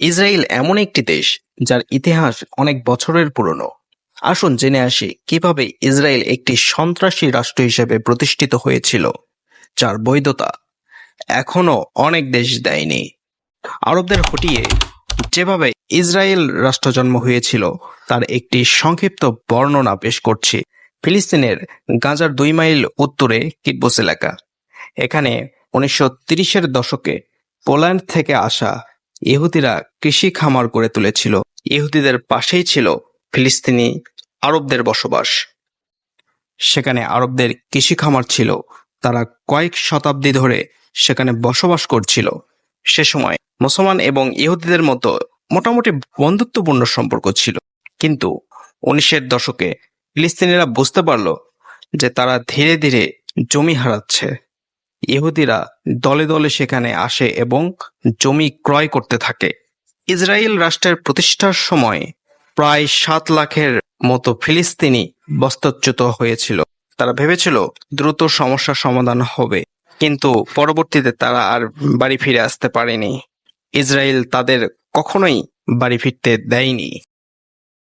Israel এমন একটি দেশ যার ইতিহাস অনেক বছরের পুরনো। আসুন জেনে আসি কীভাবে ইসরায়েল একটি সন্ত্রাসী রাষ্ট্র হিসেবে প্রতিষ্ঠিত হয়েছিল, যার বৈধতা এখনও অনেক দেশ দেয়নি। আরবদের হটিয়ে যেভাবে ইসরায়েল রাষ্ট্র জন্ম হয়েছিল, তার একটি সংক্ষিপ্ত বর্ণনা পেশ করছি। ফিলিস্তিনের গাজার দুই মাইল উত্তরে কিব্বুস এলাকা। এখানে উনিশশো তিরিশের দশকে পোল্যান্ড থেকে আসা ইহুদিরা কৃষি খামার গড়ে তুলেছিল। ইহুদিদের পাশেই ছিল ফিলিস্তিনি আরবদের বসবাস। সেখানে আরবদের কৃষি খামার ছিল। তারা কয়েক শতাব্দী ধরে সেখানে বসবাস করছিল। সে সময় মুসলমান এবং ইহুদিদের মতো মোটামুটি বন্ধুত্বপূর্ণ সম্পর্ক ছিল। কিন্তু উনিশের দশকে ফিলিস্তিনিরা বুঝতে পারল যে তারা ধীরে ধীরে জমি হারাচ্ছে। ইহুদিরা দলে দলে সেখানে আসে এবং জমি ক্রয় করতে থাকে। ইসরায়েল রাষ্ট্রের প্রতিষ্ঠার সময় প্রায় সাত লাখের মতো ফিলিস্তিনি বস্ত্রচ্যুত হয়েছিল। তারা ভেবেছিল দ্রুত সমস্যার সমাধান হবে, কিন্তু পরবর্তীতে তারা আর বাড়ি ফিরে আসতে পারেনি। ইসরায়েল তাদের কখনোই বাড়ি ফিরতে দেয়নি।